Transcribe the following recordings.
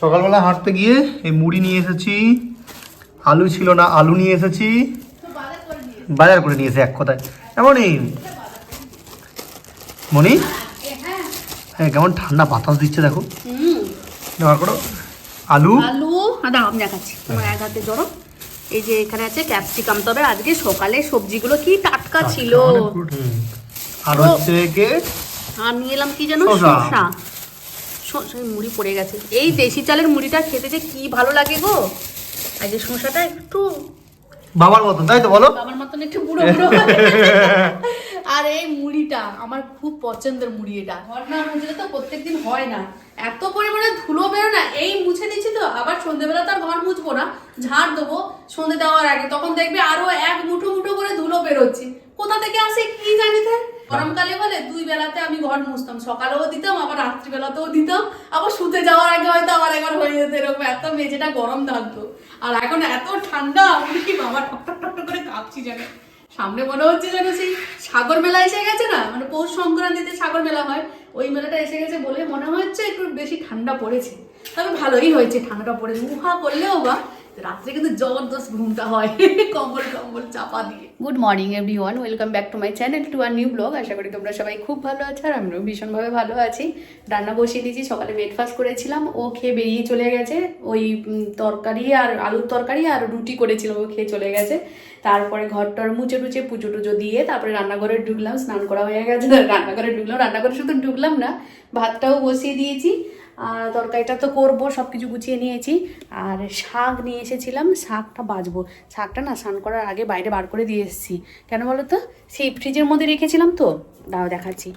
সকালবেলা হাঁটতে গিয়ে এই মুড়ি নিয়ে এসেছি। আলু ছিল না আলু নিয়ে এসেছি। বাজার করে নিয়ে এসে এক কথায়। এমনই মনি হ্যাঁ কেমন ঠান্ডা বাতাস দিচ্ছে দেখো। ব্যবহার করো। আলু? আলু দাঁড়াও আমি দেখাচ্ছি। তোমার এক হাতে জড়ো এই যে এখানে আছে ক্যাপসিকাম। তবে আজকে সকালে সবজিগুলো কি টাটকা ছিল? হুম। আর হচ্ছে কে? আর নিয়ে এলাম কি যেন? শসা। মুড়ি পড়ে গেছে। এই দেশি চালের মুড়িটা খেতে যে কি ভালো লাগে গো। আর যে শসাটা একটু বাবার মতন তাই তো বলো? বাবার মতন একটু বুড়ো বুড়ো আর এই মুড়িটা আমার খুব পছন্দের মুড়ি এটা। ঘর না মুছলে তো প্রত্যেকদিন হয় না। এত পরিমাণে ধুলো বেরো না। এই মুছে দিচ্ছি তো আবার সন্ধ্যেবেলা তো আর ঘর মুছবো না। ঝাড় দেবো সন্ধে দেওয়ার আগে। তখন দেখবে আরও এক মুঠো মুঠো করে ধুলো বেরোচ্ছে। কোথা থেকে আসে কি জানি তাই গরমকালে বলে দুই বেলাতে আমি ঘর মুছতাম। সকালেও দিতাম, আবার রাত্রিবেলাতেও দিতাম। আবার শুতে যাওয়ার আগে হয়তো আবার একবার হয়ে যেত এরকম। এত মেঝেটা গরম থাকতো। আর এখন এত ঠান্ডা, আমি কি বাবা টক টক টক টক করে কাঁপছি জানে সামনে মনে হচ্ছে যেন সেই সাগর মেলা এসে গেছে না? মানে পৌষ সংক্রান্তিতে সাগর মেলা হয়। ওই মেলাটা এসে গেছে বলে মনে হচ্ছে একটু বেশি ঠান্ডা পড়েছে। তবে ভালোই হয়েছে ঠান্ডাটা পড়েছে। উহা করলেও বা রাত্রে কিন্তু জবরদস্ত ঘুমটা হয়। কম্বল কম্বল চাপা দিয়ে। Good morning everyone welcome back to my channel to our new blog আশা করি তোমরা সবাই খুব ভালো আছো আর আমরাও ভীষণভাবে ভালো আছি। রান্না বসিয়ে দিয়েছি, সকালে ব্রেকফাস্ট করেছিলাম। ও খেয়ে বেরিয়ে চলে গেছে। ওই তরকারি আর আলুর তরকারি আর রুটি করেছিলাম, ও খেয়ে চলে গেছে। তারপরে ঘরটার মুছে টুচে পুজো টুজো দিয়ে তারপরে রান্নাঘরে ঢুকলাম, স্নান করা হয়ে গেছে। রান্নাঘরে ঢুকলাম, রান্নাঘরে শুধু ঢুকলাম না, ভাতটাও বসিয়ে দিয়েছি। তরকারিটা তো করব সব কিছু গুছিয়ে নিয়েছি। আর শাক নিয়ে এসেছিলাম, শাকটা বাজবো। শাকটা না স্নান করার আগে বাইরে বার করে দিয়ে এসেছি। কেন বলো তো সেই ফ্রিজের মধ্যে রেখেছিলাম তো। দাও দেখাচ্ছি।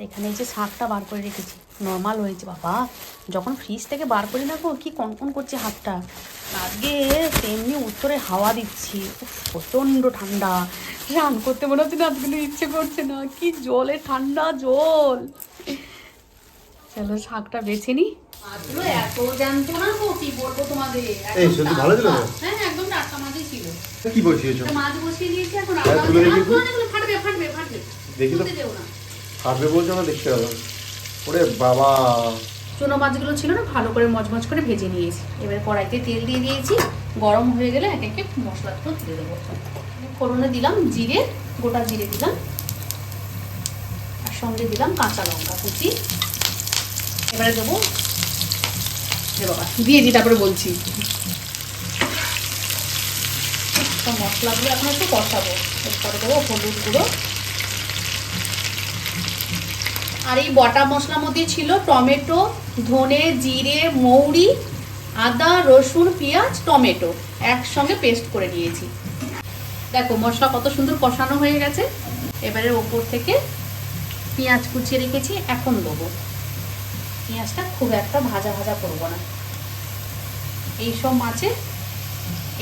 এখানে এই যে শাকটা বার করে রেখেছি। নর্মাল হয়েছে, বাবা। যখন ফ্রিজ থেকে বার করি না গো, কি কনকন করছে হাতটা। আগে তেমনি উত্তরে হাওয়া দিচ্ছি। প্রচণ্ড ঠান্ডা। রান করতে মনে হচ্ছে না, আজকে ইচ্ছে করছে না। কি জলে ঠান্ডা জল। চলো শাকটা বেছে নি। কি? হ্যাঁ একদম টাটকা মাছই ছিল। কি বসিয়েছো মাছ বসিয়ে দিয়েছি এখন তুলে রেখে দিই। অনেকগুলো ফাটবে ফাটবে ফাটবে। দেখি তো। তুলতে না। বলছো না দেখতে হবে ওরে বাবা। চুনো মাছগুলো ছিল না ভালো করে মচমচ করে ভেজে নিয়েছি। এবার কড়াইতে তেল দিয়ে দিয়েছি। গরম হয়ে গেলে এক একে মশলাগুলো তুলে দেবো। ফোড়নে দিলাম জিরে গোটা জিরে দিলাম। আর সঙ্গে দিলাম কাঁচা লঙ্কা কুচি। এবারে দেবো। বাবা দিয়েছি তারপরে বলছি। মশলাগুলো এখন একটু কষাবো। এরপরে দেবো হলুদ গুঁড়ো। আর এই বটা মশলার মধ্যে ছিল টমেটো, ধনে, জিরে, মৌরি, আদা, রসুন, পেঁয়াজ, টমেটো। একসঙ্গে পেস্ট করে নিয়েছি। দেখো, মশলা কত সুন্দর কষানো হয়ে গেছে। এবারে ওপর থেকে পেঁয়াজ কুচিয়ে রেখেছি, এখন দেবো। পেঁয়াজটা খুব একটা ভাজা ভাজা করব না। এইসব মাছে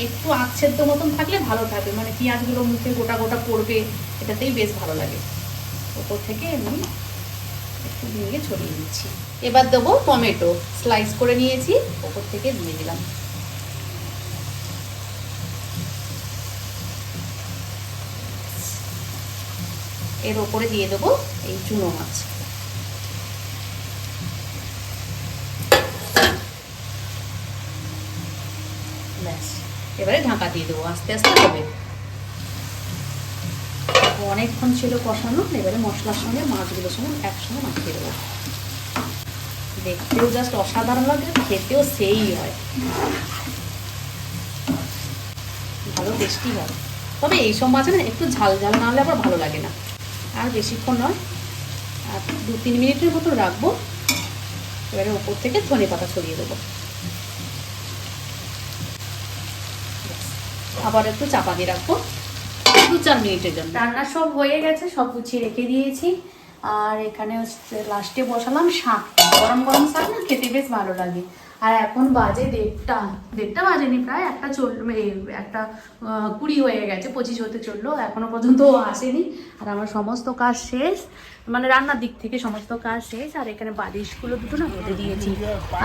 একটু আচ্ছেদ্য মতন থাকলে ভালো থাকবে মানে পেঁয়াজগুলো মুখে গোটা গোটা পড়বে, এটাতেই বেশ ভালো লাগে। ওপর থেকে আমি একটু ভেঙে ছড়িয়ে দিচ্ছি। এবার দেবো টমেটো, স্লাইস করে নিয়েছি, ওপর থেকে দিয়ে দিলাম। এর ওপরে দিয়ে দেবো এই চুনো মাছ। এবারে ঢাকা দিয়ে দেবো, আস্তে আস্তে হবে। অনেকক্ষণ ছিল কষানো, এবারে মশলার সঙ্গে মাছগুলোর সঙ্গে একসঙ্গে মাখিয়ে দেবো। দেখতেও জাস্ট অসাধারণ লাগে, খেতেও সেই হয়। ভালো টেস্টি হয়। তবে এইসব মাছে না একটু ঝাল ঝাল না হলে আবার ভালো লাগে না। আর বেশিক্ষণ নয়, আর দু তিন মিনিটের মতো রাখব। এবারে ওপর থেকে ধনে পাতা ছড়িয়ে দেবো। আবার একটু চাপা দিয়ে রাখব। দু চার মিনিটের জন্য। রান্না সব হয়ে গেছে, সব গুছিয়ে রেখে দিয়েছি। আর এখানে লাস্টে বসালাম শাক। গরম গরম শাক না, খেতে বেশ ভালো লাগে। আর এখন বাজে দেড়টা। দেড়টা বাজেনি প্রায়, একটা চল একটা কুড়ি হয়ে গেছে, পঁচিশ হতে চলল, এখনও পর্যন্ত আসেনি। আর আমার সমস্ত কাজ শেষ মানে রান্নার দিক থেকে সমস্ত কাজ শেষ। আর এখানে বালিশগুলো দুটো না বেঁধে দিয়েছি।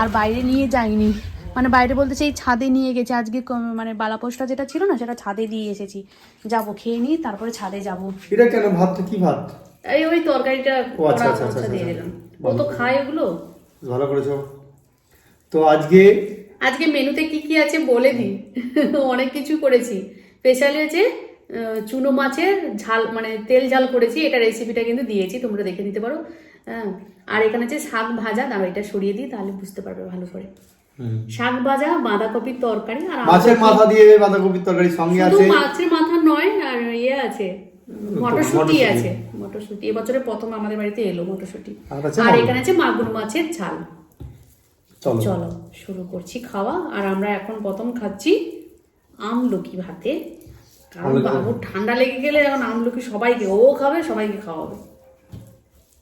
আর বাইরে নিয়ে যাইনি। মানে বাইরে বলতে চাই ছাদে নিয়ে গেছে। আজকে মানে বালাপোস্টটা যেটা ছিল না সেটা ছাদে দিয়ে এসেছি। যাব খেয়ে নিই তারপরে ছাদে যাব। এটা কেন ভাত? কি ভাত? এই ওই তরকারিটা ও, আচ্ছা, আচ্ছা, আচ্ছা, দিয়ে আচ্ছা। দিলাম। ও তো খায় ওগুলো? ভালো করেছ। তো আজকে আজকে মেনুতে কি কি আছে বলে দিই। অনেক কিছু করেছি। স্পেশালি হচ্ছে আহ, চুনো মাছের ঝাল মানে তেল ঝাল করেছি। এটা রেসিপিটা কিন্তু দিয়েছি তোমরা দেখে নিতে পারো। হ্যাঁ আর এখানে হচ্ছে শাক ভাজা দাঁড়ো এটা সরিয়ে দিই তাহলে বুঝতে পারবে ভালো করে। শাক ভাজা বাঁধাকপির তরকারি আর মাছের মাথা দিয়ে বাঁধাকপির তরকারি সঙ্গে আছে? মাছের মাথা নয় আর ইয়ে আছে মটরশুটি। আছে মটরশুটি। এবছরে প্রথম আমাদের বাড়িতে এলো মটরশুটি। আর। এখানে আছে মাগুর মাছের ঝাল। চলো। শুরু করছি খাওয়া। আর আমরা এখন প্রথম খাচ্ছি আমলকি ভাতে। কারণ বাবু ঠান্ডা লেগে গেলে এখন আমলকি সবাইকে ও খাবে সবাইকে খাওয়াবে।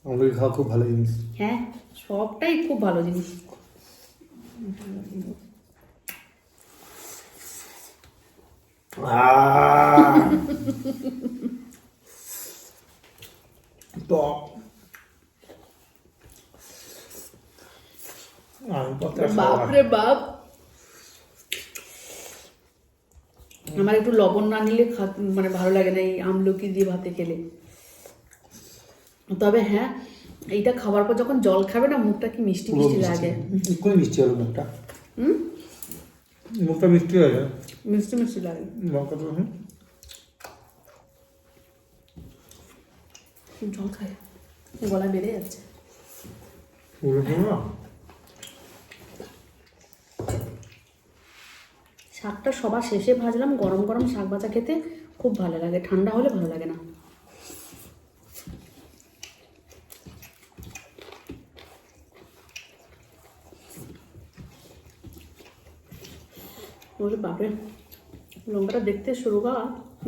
আমাদের খাওয়া খুব ভালো জিনিস। হ্যাঁ সবটাই খুব ভালো জিনিস! টক বাপরে বাপ আমার একটু লবণ না নিলে মানে ভালো লাগে না এই আমলকি দিয়ে ভাতে খেলে। তবে হ্যাঁ এইটা খাওয়ার পর যখন জল খাবে না মুখটা কি মিষ্টি মিষ্টি। লাগে? এক্ষুনি মিষ্টি হলো মুখটা। হুম? মুখটা মিষ্টি যায়। মিষ্টি মিষ্টি লাগে। লঙ্কা তো হুম। জল খায়। গলা বেড়ে যাচ্ছে। শাকটা সবার শেষে ভাজলাম। গরম গরম শাক ভাজা খেতে খুব ভালো লাগে। ঠান্ডা হলে ভালো লাগে না। ওরে বাপরে লঙ্কাটা দেখতে শুরু করা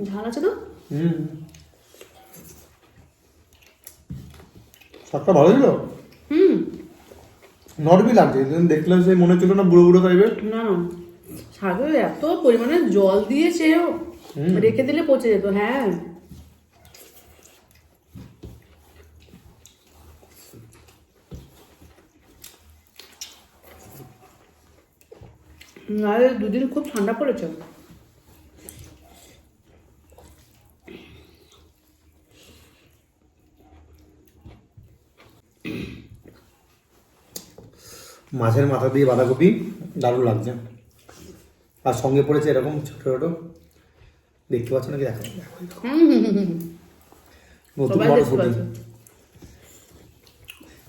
ঝাল আছে তো? হুম। শাকটা ভালো ছিল? হুম। নরমি লাগছে দেখলাম সেই মনে ছিল না বুড়ো বুড়ো টাইপের না না। শাকে এত পরিমাণে জল দিয়েছে রেখে দিলে পচে যেত হ্যাঁ। আর দুদিন খুব ঠান্ডা পড়েছে। মাছের মাথা দিয়ে বাঁধাকপি দারুণ লাগছে। আর সঙ্গে পড়েছে এরকম ছোট ছোট। দেখতে পাচ্ছ নাকি? দেখো নতুন দেখতে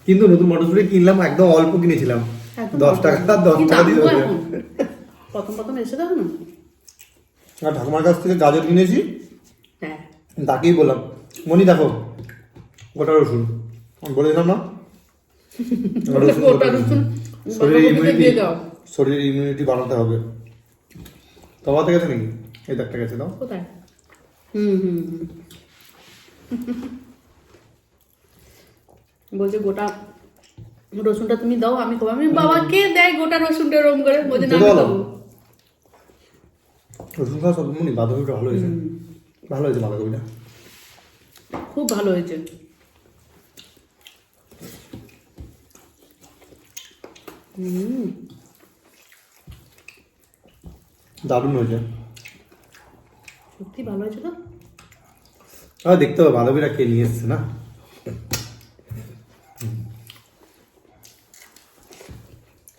কিন্তু নতুন মটরশুঁটি কিনলাম একদম অল্প কিনেছিলাম। দশ টাকা দশ টাকা দিয়ে? প্রথম প্রথম এসে দেখো না? আর ঠাকুমার কাছ থেকে গাজর কিনেছি। হ্যাঁ। তাকেই বললাম মনি দেখো গোটা রসুন। আমি বলেছিলাম না? শরীরের ইমিউনিটি দিয়ে শরীরের ইমিউনিটি বাড়াতে হবে। তবাতে গেছে নাকি? এই একটা গেছে দাও। কোথায়? হুম হুম বলছে গোটা রসুনটা তুমি দাও আমি খাব। আমি বাবা কে দেয় গোটা রসুনটা রম করে। বলছে না আমি রসুন খাওয়া সব বাঁধাকপিটা ভালো হয়েছে। ভালো হয়েছে বাঁধাকপিটা। খুব ভালো হয়েছে। দারুণ হয়েছে। সত্যি ভালো হয়েছে তো? আর দেখতে হবে বাঁধাকপিটা কে নিয়ে এসছে না?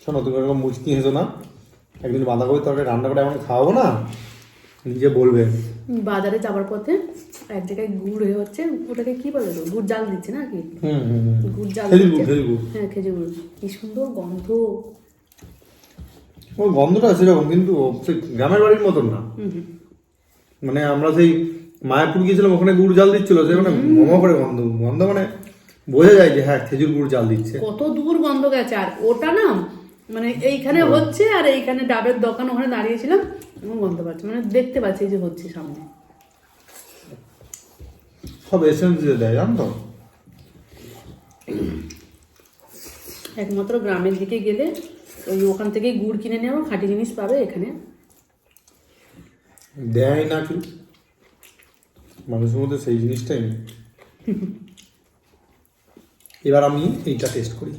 শোনো তুমি এরকম মুচকি হেসো না। একদিন বাঁধাকপির তরকারি রান্না করে এমন খাওয়াবো না? নিজে বলবে বাজারে যাবার পথে এক জায়গায় গুড় হয়ে হচ্ছে ওটাকে কি বলে গো? গুড় জাল দিচ্ছে না কি? হুম হুম হুম। গুড় জাল। হ্যাঁ খেজুর গুড়। কি সুন্দর গন্ধ। ওই গন্ধটা সেরকম কিন্তু সেই গ্রামের বাড়ির মতন না। মানে আমরা সেই মায়াপুর গিয়েছিলাম ওখানে গুড় জাল দিচ্ছিল সেখানে মোমো করে গন্ধ। গন্ধ মানে বোঝা যায় যে হ্যাঁ খেজুর গুড় জাল দিচ্ছে। কত দূর গন্ধ গেছে আর ওটা না মানে এইখানে হচ্ছে আর এইখানে ডাবের দোকান ওখানে দাঁড়িয়েছিলাম এবং গন্ধ পাচ্ছি মানে দেখতে পাচ্ছি যে হচ্ছে সামনে। সব এসেন্স দিয়ে দেয় জানো তো? একমাত্র গ্রামের দিকে গেলে ওই ওখান থেকে গুড় কিনে নেওয়া খাঁটি জিনিস পাবে এখানে। দেয় না কি মানুষের মধ্যে সেই জিনিসটাই নেই। এবার আমি এইটা টেস্ট করি।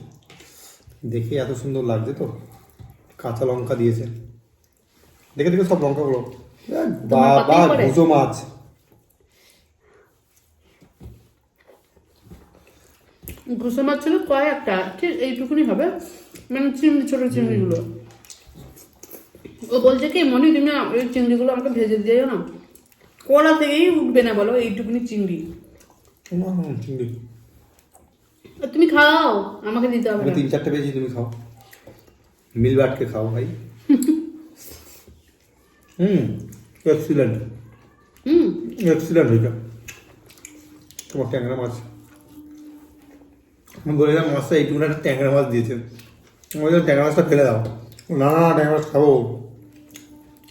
দেখে এত সুন্দর লাগছে তো। কাঁচা লঙ্কা দিয়েছে। দেখে দেখে সব লঙ্কাগুলো। বাবা ভুজো মাছ। ঘুষে মাছ ছিল কয়েকটা ঠিক এইটুকুনি হবে। মানে চিংড়ি ছোট চিংড়িগুলো। ও বলছে কি মনি তুমি এই চিংড়িগুলো আমাকে ভেজে দিও না। কলা থেকেই উঠবে না বলো এইটুকুনি চিংড়ি। না, চিংড়ি। তুমি খাও আমাকে দিতে হবে আমি তিন চারটে পেয়েছি তুমি খাও। মিল বাটকে খাও ভাই। হুম এক্সিলেন্ট হুম। এক্সিলেন্ট হয়েছে। তোমার ট্যাংরা মাছ। আমি বলেছিলাম মাছটা এইটুকুন একটা ট্যাংরা মাছ দিয়েছেন আমি ট্যাংরা মাছটা ফেলে দাও। না না ট্যাংরা মাছ খাব।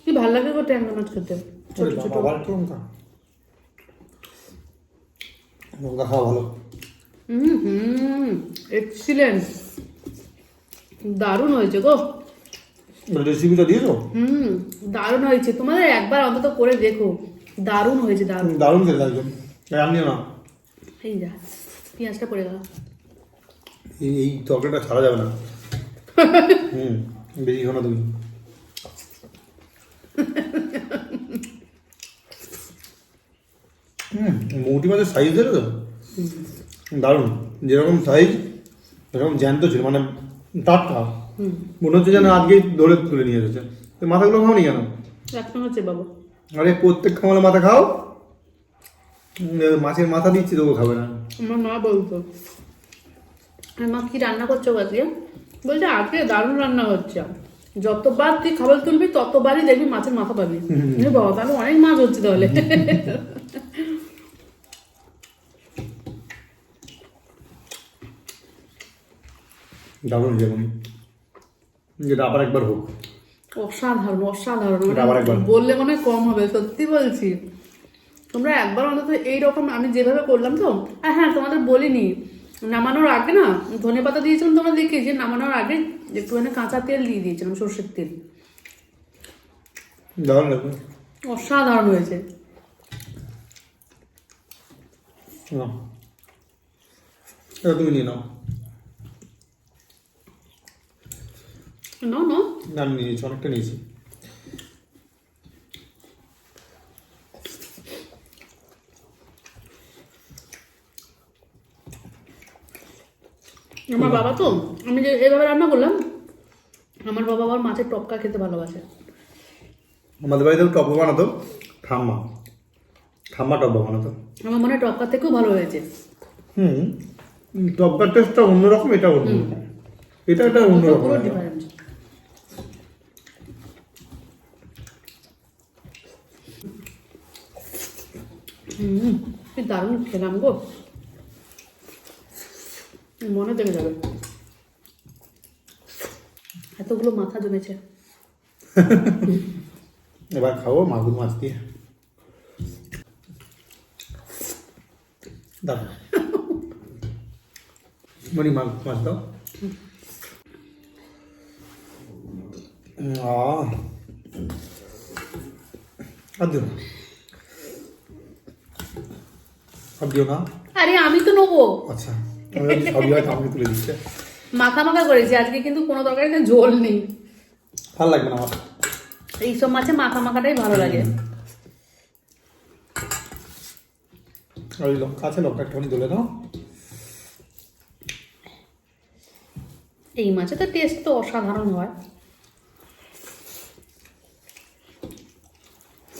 কি ভালো লাগে গো ট্যাংরা মাছ খেতে? ছোট ছোট। লঙ্কা খাওয়া ভালো। হুম হুম এক্সিলেন্ট দারুণ হয়েছে গো। রেসিপিটা দিয়েছ হুম দারুণ হয়েছে। তোমাদের একবার অন্তত করে দেখো। দারুণ হয়েছে দারুণ। দারুণ খেতে লাগছে রান্নিও না এই যা পেঁয়াজটা পড়ে গেল। এই এই তরকারিটা ছাড়া যাবে না। হুম বেশি খাও না তুমি। হুম মৌটি মাছের সাইজ দেখো তো? দারুণ। যেরকম সাইজ সেরকম জ্যান্ত ছিল মানে টাটকা মনে হচ্ছে যেন আজকেই ধরে তুলে নিয়ে এসেছে। তো মাথাগুলো খাওনি কেন? একদম হচ্ছে বাবু। আরে প্রত্যেক খামালে মাথা খাও। মাছের মাথা দিচ্ছি তবু খাবে না। আমার মা বলতো মা কি রান্না করছ আজকে বলছে আজকে দারুণ রান্না হচ্ছে। যতবার তুই খাবার তুলবি ততবারই দেখবি মাছের মাথা পাবি। বাবা তাহলে অনেক মাছ হচ্ছে তাহলে। দারুণ যেমন যেটা আবার একবার হোক। অসাধারণ অসাধারণ। বললে মনে কম হবে সত্যি বলছি। তোমরা একবার অন্তত এইরকম আমি যেভাবে করলাম তো আর হ্যাঁ তোমাদের বলিনি নামানোর আগে না ধনে পাতা দিয়েছিলাম তোমরা দেখে যে নামানোর আগে একটুখানি কাঁচা তেল দিয়ে দিয়েছিলাম সর্ষের তেল। অসাধারণ হয়েছে। তুমি নিয়ে নাও। না না না নিয়েছি অনেকটা নিয়েছি। আমার বাবা তো আমি যে এভাবে রান্না করলাম আমার বাবা আবার মাছের টপকা খেতে ভালোবাসে। আমাদের বাড়িতে টপ্পা বানাতো ঠাম্মা। ঠাম্মা টপ্পা বানাতো। আমার মনে হয় টপকা থেকেও ভালো হয়েছে। হুম টপ্পার টেস্টটা অন্যরকম এটা অন্যরকম। এটা একটা অন্যরকম ডিফারেন্স হুম, কি দারুণ খেলাম গো। মনে দেখে যাবে। এতগুলো মাথা জমেছে। এবার খাব মাগুর মাছ দিয়ে। দাও মনি মাগুর মাছ দাও। আর আর দিও না? আরে আমি তো নেব। আচ্ছা আমাকে তুলে দিচ্ছে। মাখা মাখা করেছি আজকে কিন্তু কোনো তরকারিতে ঝোল নেই। ভালো লাগবে না আমার? এইসব মাছে মাখা মাখাটাই ভালো লাগে। ওই লঙ্কা আছে লঙ্কা একটুখানি তুলে দাও এই মাছে তো টেস্ট তো অসাধারণ হয়।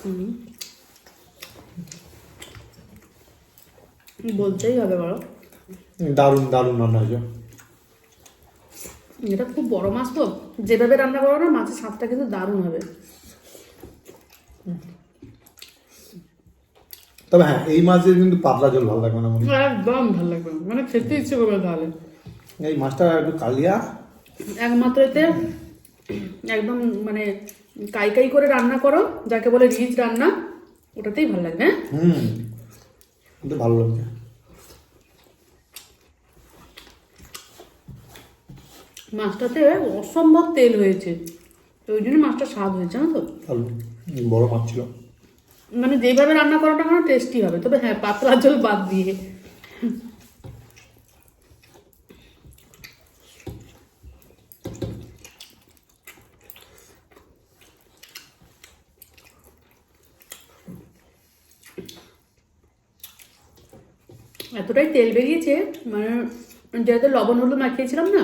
হুম। বলতেই হবে বলো। দারুণ দারুণ রান্না হয়েছে এটা খুব বড় মাছ তো। যেভাবে রান্না করো না মাছের স্বাদটা কিন্তু দারুণ হবে। তবে হ্যাঁ এই মাছের কিন্তু পাতলা জল ভালো লাগবে না মনে একদম ভালো লাগবে মানে খেতে ইচ্ছে করবে তাহলে। এই মাছটা একটু কালিয়া। একমাত্র এতে একদম মানে কাই কাই করে রান্না করো যাকে বলে রিচ রান্না ওটাতেই ভালো লাগবে হ্যাঁ? কিন্তু ভালো লাগছে মাছটাতে অসম্ভব তেল হয়েছে। তো ওই জন্য মাছটা স্বাদ হয়েছে জানো তো? ভালো বড় মাছ ছিল। মানে যেভাবে রান্না করাটা কোনো টেস্টি হবে তবে হ্যাঁ পাতলা জল বাদ দিয়ে। এতটাই তেল বেরিয়েছে মানে যেহেতু লবণ হলুদ মাখিয়েছিলাম না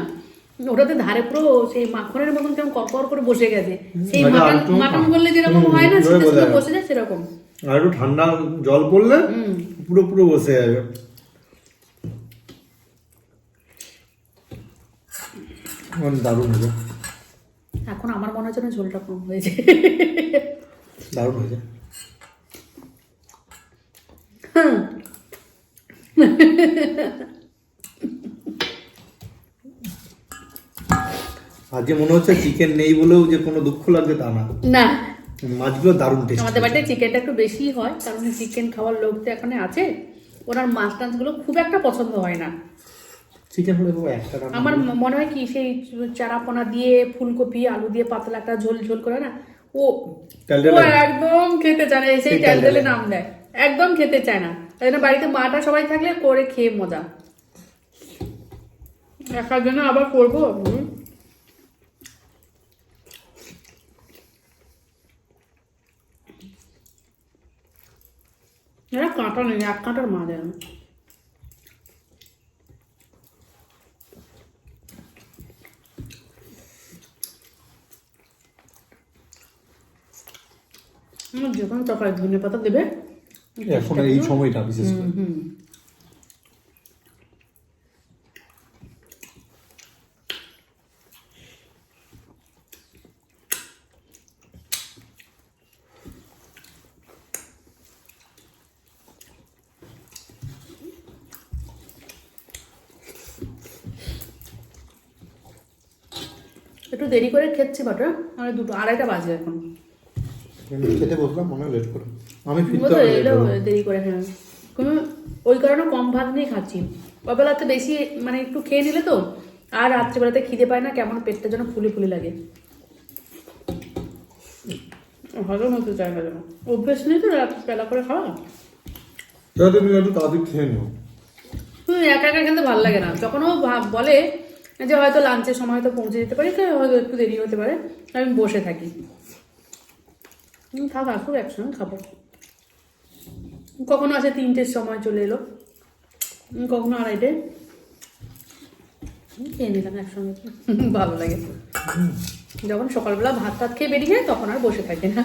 ওটাতে ধারে পুরো সেই মাখনের মতন কেমন কর করে বসে গেছে। সেই মাটন একদম- মাটন করলে যেরকম হয় না যায়। বসে যায় সেরকম। আর একটু ঠান্ডা জল পড়লে হুম। পুরো পুরো বসে যাবে। দারুণ হয়েছে এখন আমার মনে হচ্ছে না ঝোলটা কম হয়েছে। দারুণ হয়েছে। হুম। আজকে মনে হচ্ছে চিকেন নেই বলেও যে কোনো দুঃখ লাগবে তা না। না। মাছগুলো দারুণ টেস্ট আমাদের বাড়িতে চিকেনটা একটু বেশি হয় কারণ চিকেন খাওয়ার লোক তো এখানে আছে। ওনার মাছ টাছগুলো খুব একটা পছন্দ হয় না। চিকেন হলে একটা আমার মনে হয় কি সেই চারাপোনা দিয়ে ফুলকপি আলু দিয়ে পাতলা একটা ঝোল ঝোল করে না ও একদম খেতে চায় না সেই ট্যালটেলে। নাম দেয়। একদম খেতে চায় না। তাই জন্য বাড়িতে মাটা সবাই থাকলে করে খেয়ে মজা। একার জন্য আবার করব। এরা কাঁটা নেই এক কাঁটার মা দেয় হুম, যখন তরকারি ধনে পাতা দেবে এখন এই সময়টা বিশেষ করে। একটু দেরি করে খেচ্ছি বাটা। মানে দুটো আড়াইটা বাজে এখন। খেতে বসলাম মনে লেট করে। আমি ফিরতে হবে এলো? দেরি করে হ্যাঁ কোনো ওই কারণে কম ভাত নিয়ে খাচ্ছি। ওবেলাতে বেশি মানে একটু খেয়ে নিলে তো আর রাত্রিবেলাতে খিদে পায় না কেমন পেটটা যেন ফুলে ফুলে লাগে। হজম হতে চায় না যেন। অভ্যেস নেই তো রাত বেলা করে খাওয়া? তুমি একটু তাড়াতাড়ি খেয়ে নিও। হুম একা একা খেতে ভালো লাগে না। যখন ও বলে যে হয়তো লাঞ্চের সময় তো পৌঁছে যেতে পারি তো হয়তো একটু দেরি হতে পারে আমি বসে থাকি। হুম, থাক আসুক একসঙ্গে খাব। কখনো আসে তিনটের সময় চলে এলো। কখনো আড়াইটে। খেয়ে নিলাম একসঙ্গে। ভালো লাগে। যখন সকালবেলা ভাত টাত খেয়ে বেরিয়ে যায় তখন আর বসে থাকে না।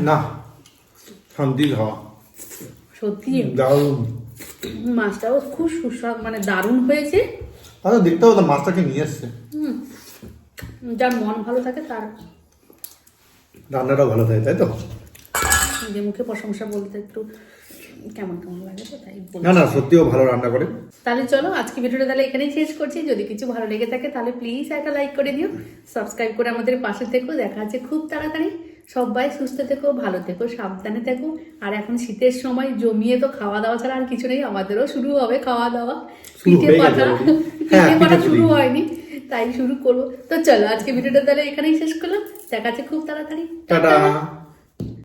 না শান্তি খাওয়া। সত্যি? দারুণ। মাছটাও খুব সুস্বাদু মানে দারুণ হয়েছে। আচ্ছা দেখতে হবে মাছটাকে নিয়ে এসছে। হুম। যার মন ভালো থাকে তার রান্নাটাও ভালো থাকে তাই তো? নিজের মুখে প্রশংসা বলতে একটু কেমন কেমন লাগে তো তাই না না সত্যিও ভালো রান্না করে। তাহলে চলো আজকে ভিডিওটা তাহলে এখানেই শেষ করছি। যদি কিছু ভালো লেগে থাকে তাহলে প্লিজ একটা লাইক করে দিও। সাবস্ক্রাইব করে আমাদের পাশে থেকো। দেখা আছে খুব তাড়াতাড়ি। সবাই সুস্থ থেকো ভালো থেকো সাবধানে থেকো। আর এখন শীতের সময় জমিয়ে তো খাওয়া দাওয়া ছাড়া আর কিছু নেই। আমাদেরও শুরু হবে খাওয়া দাওয়া পিঠে পাঠা। হ্যাঁ, পিঠে শুরু হয়নি তাই শুরু করব। তো চলো আজকে ভিডিওটা তাহলে এখানেই শেষ করলাম। দেখা আছে খুব তাড়াতাড়ি। টাটা।